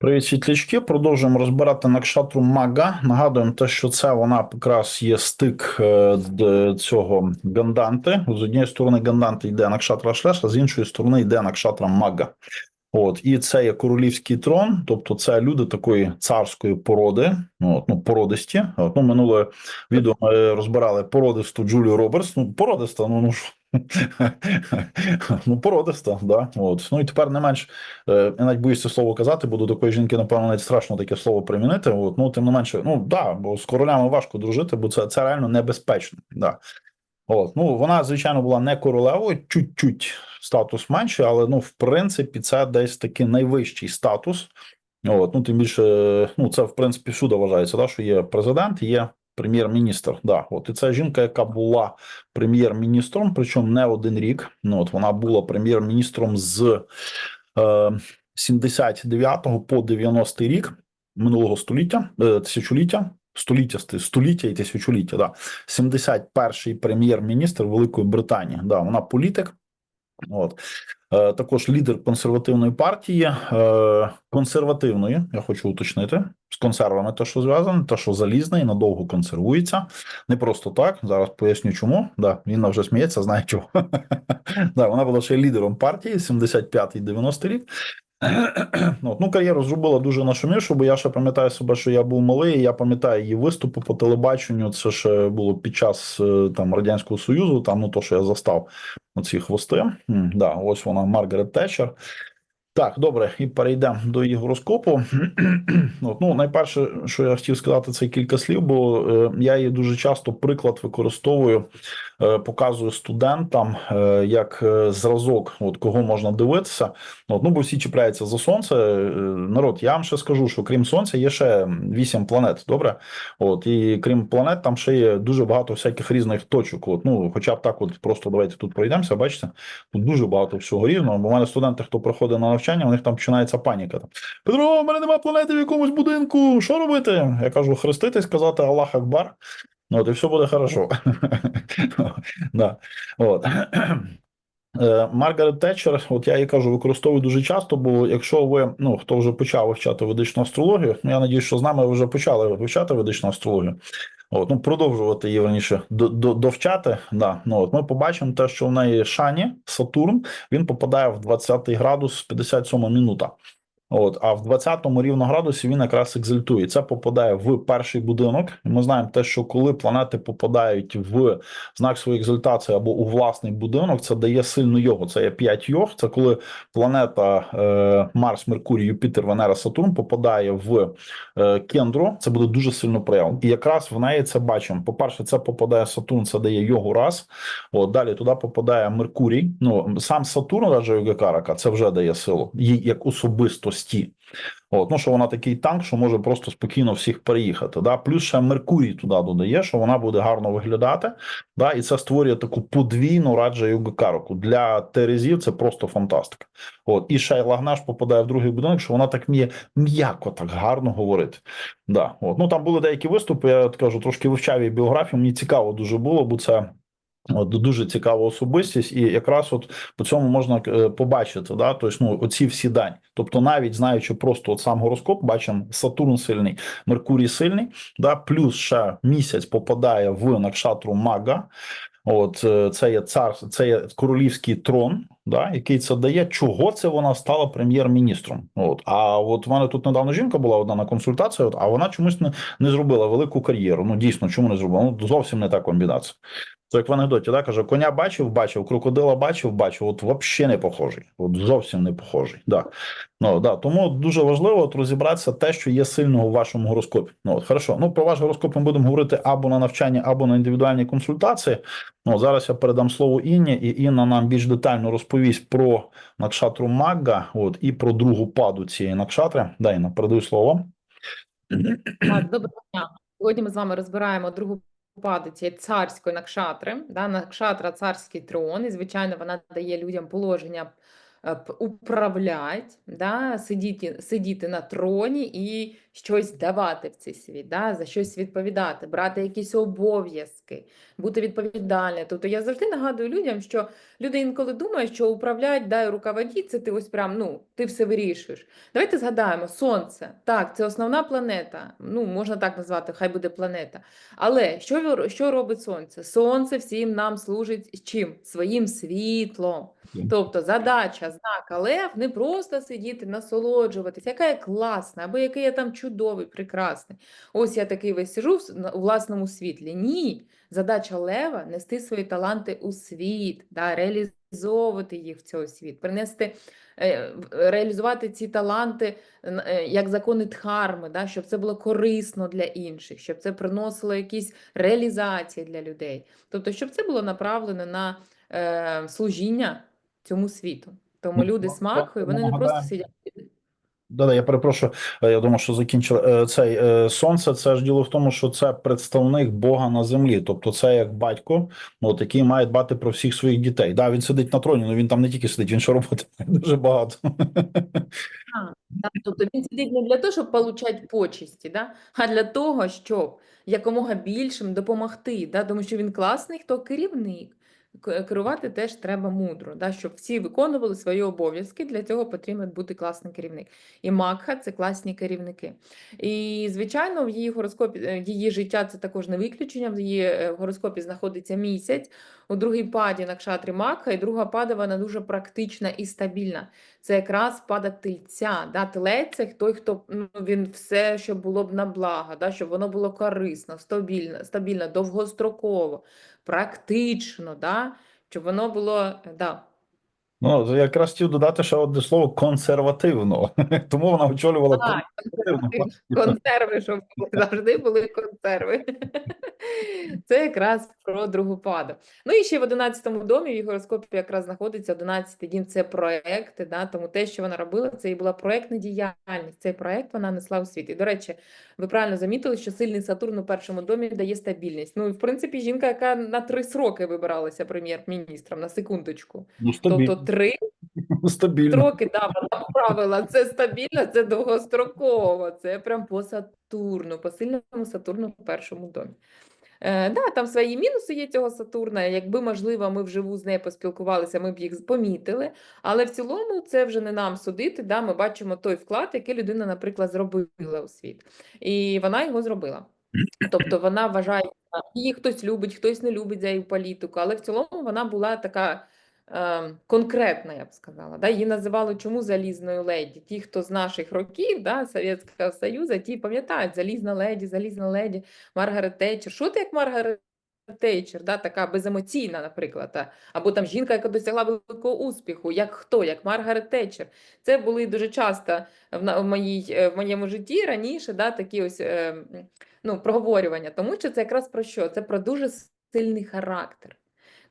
Привіт, світлячки. Продовжуємо розбирати накшатру Мага. Нагадуємо те, що це вона якраз є стик е, цього ганданти. З однієї сторони ганданти йде накшатра Шлеша, з іншої сторони йде накшатра Мага. От і це є королівський трон, тобто це люди такої царської породи, ну, от, ну породисті. От, ну, минуле відео ми розбирали породисту Джулію Робертс. Ну, породиста, ну ну. ну, породиста, да. От. Ну і тепер не менш, е, я навіть боюсь це слово казати, бо до такої жінки, напевно, навіть страшно таке слово примінити. От. Ну, тим не менше, ну да, бо з королями важко дружити, бо це, це реально небезпечно. Да. От, ну вона, звичайно, була не королевою, чуть-чуть статус менший, але ну, в принципі, це десь такий найвищий статус. От, ну, тим більше, ну, це в принципі всюди вважається, да, що є президент, є прем'єр-міністр. Да, от, і це жінка, яка була прем'єр-міністром, причому не один рік. Ну, от вона була прем'єр-міністром з е, 79 по 90 рік минулого століття, е, тисячоліття. Століття, ст- століття і тисячоліття, да. 71-й прем'єр-міністр Великої Британії. Да, вона політик. От. Е, також лідер консервативної партії, е, консервативної, я хочу уточнити, з консервами те, що зв'язане, те, що залізне і надовго консервується. Не просто так. Зараз поясню, чому. Да, він вже сміється, знає чого. да, вона була ще лідером партії 75-90 рік. Ну, от, ну, кар'єру зробила дуже нашумішу, бо я ще пам'ятаю себе, що я був малий. Я пам'ятаю її виступи по телебаченню. Це ще було під час е, там радянського союзу. Там ну то, що я застав оці хвости. Да, ось вона Маргарет Тетчер. Так, добре, і перейдемо до її гороскопу. Ну, найперше, що я хотів сказати, це кілька слів, бо е, я її дуже часто приклад використовую, е, показую студентам е, як зразок, от кого можна дивитися. От, ну, бо всі чіпляються за сонце. Народ, я вам ще скажу, що крім сонця є ще вісім планет. Добре, от і крім планет, там ще є дуже багато всяких різних точок. От, ну, хоча б так, от просто давайте тут пройдемося. Бачите, тут дуже багато всього різного. Бо в мене студенти, хто приходить на навчання, у них там починається паніка. Петро, в мене немає планети в якомусь будинку. Що робити? Я кажу, хреститись, казати Аллах Акбар. Ну, От, і все буде хорошо. Е, Маргарет Тетчер, от я її кажу, використовую дуже часто, бо якщо ви, ну хто вже почав вивчати ведичну астрологію, ну я надію, що з нами ви вже почали вивчати ведичну астрологію. От, ну продовжувати її раніше до, до, довчати. Да, ну от ми побачимо те, що в неї Шані Сатурн він попадає в 20 градус 57 минута. От, а в 20-му рівно градусі він якраз екзальтує. Це попадає в перший будинок. Ми знаємо те, що коли планети попадають в знак своєї екзальтації або у власний будинок, це дає сильну йогу. Це є 5 йог. Це коли планета е, Марс, Меркурій, Юпітер, Венера, Сатурн попадає в е, кендру. Це буде дуже сильно прояв. І якраз в неї це бачимо. По-перше, це попадає Сатурн, це дає йогу раз. От далі туди попадає Меркурій. Ну сам Сатурн, радже йога Карака, це вже дає силу, їй як особистості. От, ну що вона такий танк, що може просто спокійно всіх переїхати. Да? Плюс ще Меркурій туди додає, що вона буде гарно виглядати. Да? І це створює таку подвійну раджа йога Для Терезів це просто фантастика. От, і ще Лагнаш попадає в другий будинок, що вона так вміє м'яко так гарно говорити. Да, от. Ну там були деякі виступи. Я кажу, трошки вивчав її біографію. Мені цікаво дуже було, бо це. От дуже цікава особистість, і якраз от по цьому можна е, побачити, да, тобто, ну, оці всі дані. Тобто, навіть знаючи просто от сам гороскоп, бачимо Сатурн сильний, Меркурій сильний, да, плюс ще місяць попадає в накшатру Мага. От е, це є цар, це є королівський трон, да, який це дає. Чого це вона стала прем'єр-міністром? От а от в мене тут недавно жінка була одна на консультації, от, а вона чомусь не, не зробила велику кар'єру. Ну дійсно, чому не зробила? Ну зовсім не та комбінація. Це як в анекдоті, да, каже, коня бачив, бачив, крокодила бачив, бачив. От взагалі не похожий. От зовсім не похожий. Да. Ну, да. Тому дуже важливо от розібратися те, що є сильного в вашому гороскопі. Ну, от, хорошо. Ну, про ваш гороскоп ми будемо говорити або на навчанні, або на індивідуальній консультації. Ну, зараз я передам слово Інні, і Інна нам більш детально розповість про накшатру Магга, от, і про другу паду цієї накшатри. Інна, передаю слово. Доброго дня. Сьогодні ми з вами розбираємо другу паду цієї царської накшатри. Да, накшатра царський трон, і звичайно, вона дає людям положення п- управлять, да, сидіти, сидіти на троні і щось давати в цей світ, да, за щось відповідати, брати якісь обов'язки, бути відповідальним. Тобто я завжди нагадую людям, що люди інколи думають, що управлять, дай руководіть, це ти ось прям, ну, ти все вирішуєш. Давайте згадаємо, Сонце, так, це основна планета, ну, можна так назвати, хай буде планета. Але що, що робить Сонце? Сонце всім нам служить чим? Своїм світлом. Тобто задача знака Лев не просто сидіти, насолоджуватись, яка я класна, або який я там чудовий, прекрасний. Ось я такий весь сижу у власному світлі. Ні. Задача Лева нести свої таланти у світ, да, реалізовувати їх в цей світ, принести, е, реалізувати ці таланти е, як закони Дхарми, да, щоб це було корисно для інших, щоб це приносило якісь реалізації для людей. Тобто, щоб це було направлено на е, служіння цьому світу. Тому Ну, люди ну, з вони не просто сидять. Да-да, я перепрошую. е, Я думаю, що закінчили Е, цей е, сонце. Це ж діло в тому, що це представник Бога на землі. Тобто, це як батько, от, який має дбати про всіх своїх дітей. Да, він сидить на троні, але він там не тільки сидить, він ще роботи дуже багато. Да, Тобто він сидить не для того, щоб отримати почесті, да? а для того, щоб якомога більшим допомогти. Да? Тому що він класний, хто керівник. Керувати теж треба мудро, да? щоб всі виконували свої обов'язки. Для цього потрібен бути класний керівник. І Макха це класні керівники. І, звичайно, в її гороскопі е, її життя це також не виключення. В її е, гороскопі знаходиться місяць у другій паді на кшатрі Макха, і друга пада вона дуже практична і стабільна це якраз пада тельця. Да? Телець це той, хто ну, він все, щоб було б на благо, да? щоб воно було корисно, стабільно, стабільно, довгостроково, практично, да? щоб воно було. е, Да. Ну, якраз хотів додати ще одне слово консервативно. Тому вона очолювала Так, консервативну партію. Консерви, щоб завжди були консерви. Це якраз про другу паду. Ну і ще в 11-му домі в її гороскопі якраз знаходиться 11-й дім це проекти, да, тому те, що вона робила, це і була проектна діяльність. Цей проект вона несла у світ. І, до речі, ви правильно замітили, що сильний Сатурн у першому домі дає стабільність. Ну, і, в принципі, жінка, яка на три сроки вибиралася прем'єр-міністром, на секундочку. Ну, Тобто. Три стабільно. Строки, да, вона правила. Це стабільно, це довгостроково. Це прям по Сатурну, по сильному Сатурну в першому домі. Е, да, там свої мінуси є цього Сатурна. Якби, можливо, ми вживу з нею поспілкувалися, ми б їх помітили. Але в цілому це вже не нам судити. Да, ми бачимо той вклад, який людина, наприклад, зробила у світ. І вона його зробила. Тобто вона вважає, її хтось любить, хтось не любить за її політику, але в цілому вона була така конкретна, я б сказала. Да? Її називали чому залізною леді? Ті, хто з наших років, да, Совєтського Союзу, ті пам'ятають, залізна леді, залізна леді, Маргарет Тетчер. Що ти як Маргарет Тейчер, да, така беземоційна, наприклад, або там жінка, яка досягла великого успіху, як хто, як Маргарет Тетчер. Це були дуже часто в, моїй, е, в моєму житті раніше да, такі ось е, ну, проговорювання, тому що це якраз про що? Це про дуже сильний характер.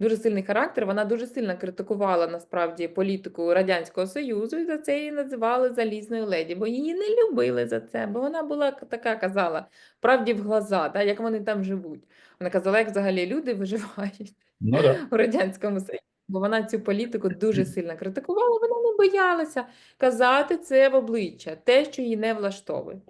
Дуже сильний характер. Вона дуже сильно критикувала насправді політику Радянського Союзу, і за це її називали залізною леді, бо її не любили за це, бо вона була така казала правді в глаза, да, як вони там живуть. Вона казала, як взагалі люди виживають Ну, да. у Радянському Союзі. Бо вона цю політику дуже сильно критикувала, вона не боялася казати це в обличчя, те, що її не влаштовує.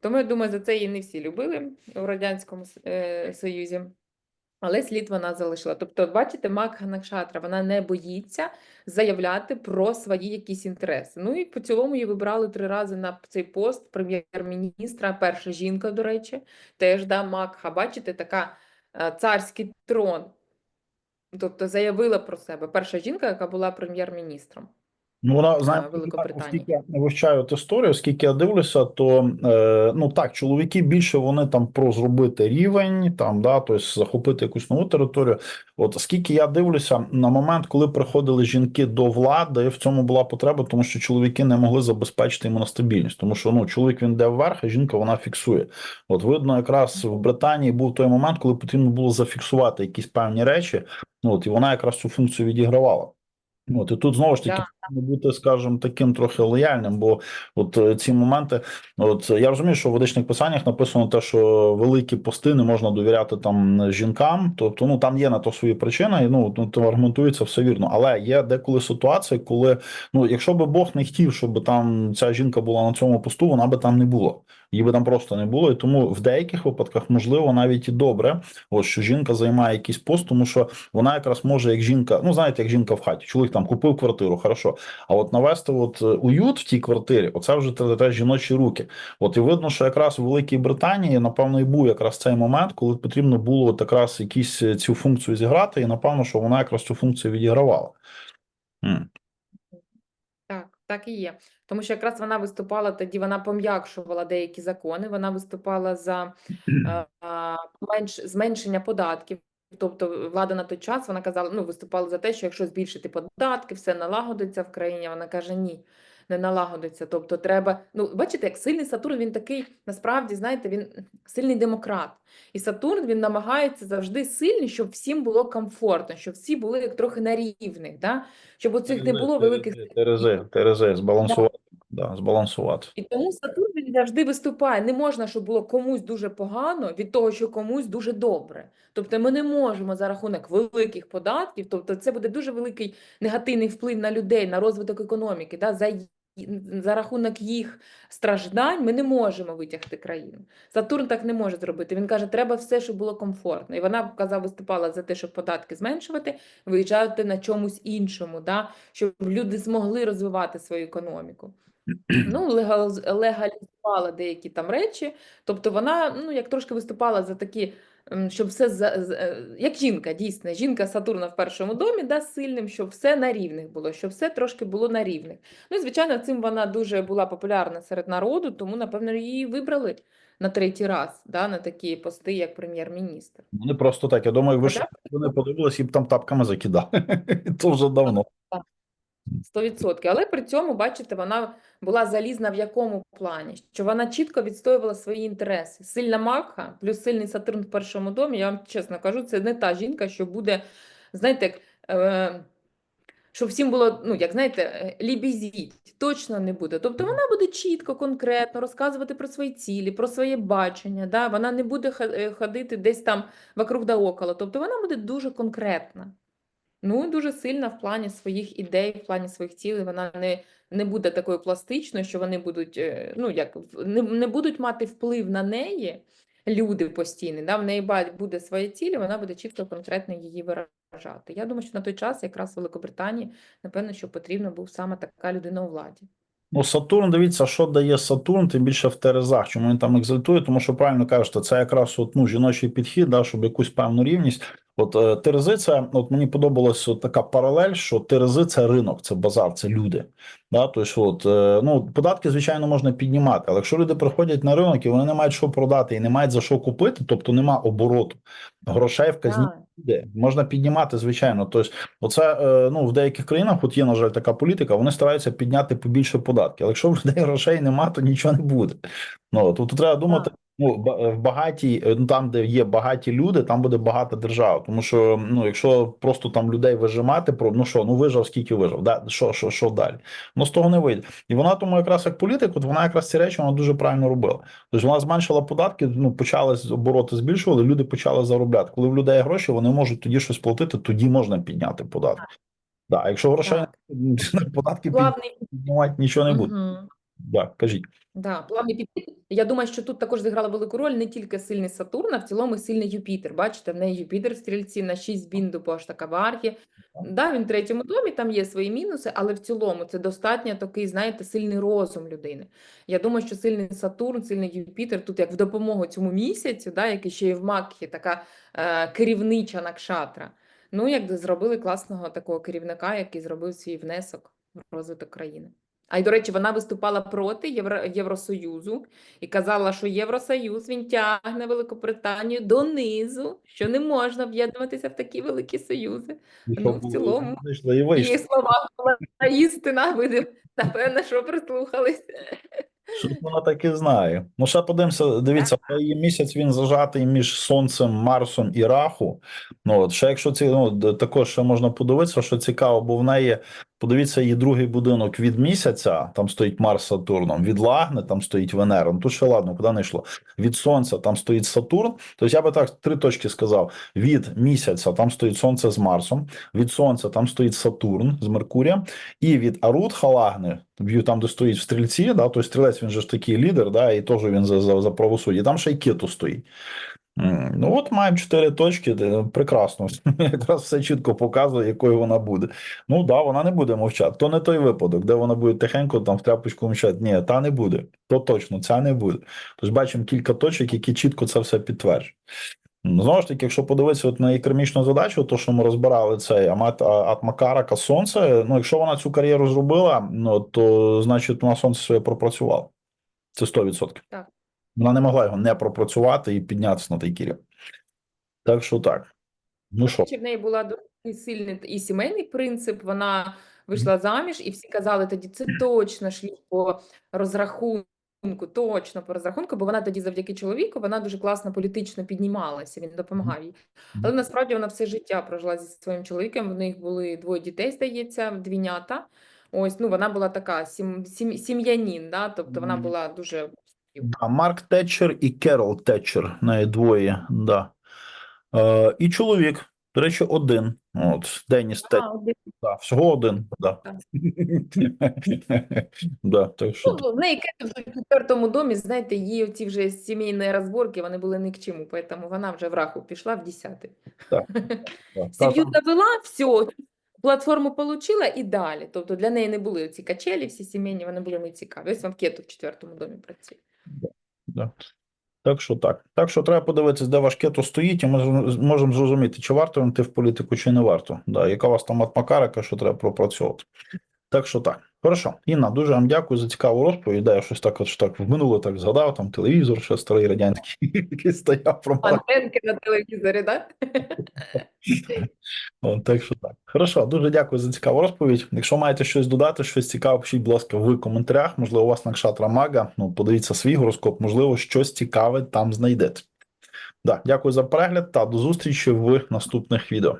Тому я думаю, за це її не всі любили у Радянському е, Союзі. Але слід вона залишила. Тобто, бачите, Макха Накшатра, вона не боїться заявляти про свої якісь інтереси. Ну і по цілому її вибрали три рази на цей пост прем'єр-міністра. Перша жінка, до речі, теж да, Макха. Бачите, така е, царський трон. Тобто заявила про себе. Перша жінка, яка була прем'єр-міністром. Ну, вона А, знаєте, оскільки я вивчаю от історію, оскільки я дивлюся, то е, ну так, чоловіки більше вони там про зробити рівень, там да, тобто захопити якусь нову територію. От скільки я дивлюся, на момент, коли приходили жінки до влади, в цьому була потреба, тому що чоловіки не могли забезпечити йому на стабільність, тому що ну чоловік він йде вверх, а жінка вона фіксує. От видно, якраз в Британії був той момент, коли потрібно було зафіксувати якісь певні речі. От і вона якраз цю функцію відігравала. От і тут знову ж таки бути, скажімо, таким трохи лояльним, бо от е, ці моменти, от я розумію, що в ведичних писаннях написано те, що великі пости не можна довіряти там жінкам. Тобто, ну там є на то свої причини, і ну ну, то аргументується все вірно. Але є деколи ситуації, коли ну, якщо би Бог не хотів, щоб там ця жінка була на цьому посту, вона би там не була. Її би там просто не було. І тому в деяких випадках можливо навіть і добре, от що жінка займає якийсь пост, тому що вона якраз може як жінка, ну знаєте, як жінка в хаті. Чоловік там купив квартиру, хорошо. А от навести от е, уют в тій квартирі, оце вже те- те жіночі руки. От і видно, що якраз у Великій Британії, напевно, і був якраз цей момент, коли потрібно було от якраз якісь е, цю функцію зіграти, і напевно, що вона якраз цю функцію відігравала. Так, так і є. Тому що якраз вона виступала тоді, вона пом'якшувала деякі закони, вона виступала за е, а, менш, зменшення податків. Тобто влада на той час вона казала, ну виступала за те, що якщо збільшити податки, все налагодиться в країні. Вона каже, ні, не налагодиться. Тобто треба, ну бачите, як сильний Сатурн, він такий, насправді, знаєте, він сильний демократ. І Сатурн він намагається завжди сильний, щоб всім було комфортно, щоб всі були як трохи на рівних, да? щоб оцих не було великих. Терези, терези, збалансувати. Да, збалансувати. І тому Сатурн він завжди виступає. Не можна, щоб було комусь дуже погано від того, що комусь дуже добре. Тобто ми не можемо за рахунок великих податків, тобто це буде дуже великий негативний вплив на людей, на розвиток економіки. Да? За, за рахунок їх страждань ми не можемо витягти країну. Сатурн так не може зробити. Він каже, треба все, щоб було комфортно. І вона казав, виступала за те, щоб податки зменшувати, виїжджати на чомусь іншому, да? щоб люди змогли розвивати свою економіку ну, легаліз- легалізувала деякі там речі. Тобто вона, ну, як трошки виступала за такі, м, щоб все за, з- е, як жінка, дійсно, жінка Сатурна в першому домі, да, сильним, щоб все на рівних було, щоб все трошки було на рівних. Ну, і, звичайно, цим вона дуже була популярна серед народу, тому, напевно, її вибрали на третій раз, да, на такі пости, як прем'єр-міністр. Вони просто так. Я думаю, ви А що так? вони подивилися б там тапками закидали. То вже давно. 100%. Але при цьому, бачите, вона була залізна в якому плані? Що вона чітко відстоювала свої інтереси. Сильна Макха, плюс сильний Сатурн в першому домі, я вам чесно кажу, це не та жінка, що буде, знаєте, як, е, щоб всім було, ну, як знаєте, е, лібізіть, точно не буде. Тобто вона буде чітко, конкретно розказувати про свої цілі, про своє бачення. Да? Вона не буде е, ходити десь там вокруг да около. Тобто вона буде дуже конкретна. Ну, дуже сильна в плані своїх ідей, в плані своїх цілей. Вона не, не буде такою пластичною, що вони будуть, е, ну, як, не, не будуть мати вплив на неї люди постійні. Да? В неї буде свої цілі, вона буде чітко, конкретно її виражати. Я думаю, що на той час якраз в Великобританії, напевно, що потрібна був саме така людина у владі. Ну, Сатурн, дивіться, що дає Сатурн, тим більше в Терезах. Чому він там екзальтує? Тому що правильно кажете, це якраз от, ну, жіночий підхід, да, щоб якусь певну рівність. От е, Терези, це от мені подобалась от така паралель, що Терези це ринок, це базар, це люди. Да? Тобто, от, е, ну, податки, звичайно, можна піднімати, але якщо люди приходять на ринок і вони не мають що продати і не мають за що купити, тобто нема обороту, грошей в казні Можна піднімати, звичайно. Тобто, оце е, ну в деяких країнах, от є, на жаль, така політика, вони стараються підняти побільше податки. Але якщо в людей грошей нема, то нічого не буде. Ну тобто треба думати. Ну, в багатій, е, ну там, де є багаті люди, там буде багата держава. Тому що ну, якщо просто там людей вижимати, про ну що, ну вижив, скільки вижив, да, що, що, що далі? Ну з того не вийде. І вона тому якраз як політик, от вона якраз ці речі вона дуже правильно робила. Тобто вона зменшила податки, ну почали обороти збільшували, люди почали заробляти. Коли в людей гроші, вони можуть тоді щось платити, тоді можна підняти податки. Да, якщо грошей податки піднімати нічого не буде. Да, кажіть. Да, плавний підхід. Я думаю, що тут також зіграла велику роль не тільки сильний Сатурн, а в цілому і сильний Юпітер. Бачите, в неї Юпітер в стрільці на 6 бінду по аж така варгі. Да, він в третьому домі, там є свої мінуси, але в цілому це достатньо такий, знаєте, сильний розум людини. Я думаю, що сильний Сатурн, сильний Юпітер тут як в допомогу цьому місяцю, да, який ще є в Макхі, така е, керівнича накшатра. Ну, як зробили класного такого керівника, який зробив свій внесок в розвиток країни. А й, до речі, вона виступала проти Євро... Євросоюзу і казала, що Євросоюз він тягне Великобританію донизу, що не можна об'єднуватися в такі великі союзи. І Ну, в цілому, Вийшло і вийшло. її словах була істина, ви напевно, що прислухались. Щось вона так і знає. Ну, ще подивимося, дивіться, її місяць він зажатий між Сонцем, Марсом і Раху. Ну, от, ще якщо ці, ну, також ще можна подивитися, що цікаво, бо в неї Подивіться, її другий будинок від місяця, там стоїть Марс Сатурном, від Лагни, там стоїть Венера. Ну тут ще ладно, куди не йшло. Від Сонця там стоїть Сатурн. Тобто я би так три точки сказав: від місяця там стоїть Сонце з Марсом, від Сонця там стоїть Сатурн з Меркурієм, і від Арут Халагни, б'ю там, де стоїть в стрільці, да, тобто стрілець він же ж такий лідер, да, і теж він за, за, за правосуддя. Там ще й Кету стоїть. Ну, от маємо чотири точки, де прекрасно. Якраз все чітко показує, якою вона буде. Ну да, вона не буде мовчати. То не той випадок, де вона буде тихенько там в тряпочку мовчати. Ні, та не буде. То точно, ця не буде. Тож бачимо кілька точок, які чітко це все підтверджують. Ну, Знову ж таки, якщо подивитися от на її кермічну задачу, то що ми розбирали цей Амат Атмакарака Сонце. Ну, якщо вона цю кар'єру зробила, ну то значить вона сонце своє пропрацювала. Це 100%. Так. Вона не могла його не пропрацювати і піднятися на той кірі. Так що так. Ну що, Чи в неї була дуже сильний і сімейний принцип, вона вийшла заміж, і всі казали тоді, це точно шлюб по розрахунку, точно по розрахунку, бо вона тоді завдяки чоловіку, вона дуже класно політично піднімалася, він допомагав їй. Але насправді вона все життя прожила зі своїм чоловіком, в них були двоє дітей, здається, двійнята. Ось, ну, вона була така сім, сім, сім'янін, да? тобто вона була дуже Да, Марк Тетчер і Керол Тетчер, неї двоє, да. Е, і чоловік, до речі, один. От, Деніс Тетчер, один. да, всього один, да. Да, так що, Ну, в неї вже в четвертому домі, знаєте, її ці вже сімейні розборки, вони були ні к чому, тому вона вже в раху пішла в десятий. Так. Сім'ю завела, все, платформу отримала і далі. Тобто для неї не були ці качелі, всі сімейні, вони були не цікаві. Ось вам Кету в четвертому домі працює. Да. Так що так. Так що треба подивитися, де ваш кето стоїть, і ми можемо зрозуміти, чи варто йти в політику, чи не варто. Да, яка у вас там атмакарика, що треба пропрацьовувати. Так що так. Хорошо. Інна, дуже вам дякую за цікаву розповідь. Да, я щось так, от, що так в минуле так згадав, там телевізор ще старий радянський, який стояв про. Антенки на телевізорі, так? О, Так що так. Хорошо, дуже дякую за цікаву розповідь. Якщо маєте щось додати, щось цікаве, пишіть, будь ласка, в коментарях. Можливо, у вас Накшатра Мага. Ну, подивіться свій гороскоп, можливо, щось цікаве там знайдете. Да, дякую за перегляд та до зустрічі в наступних відео.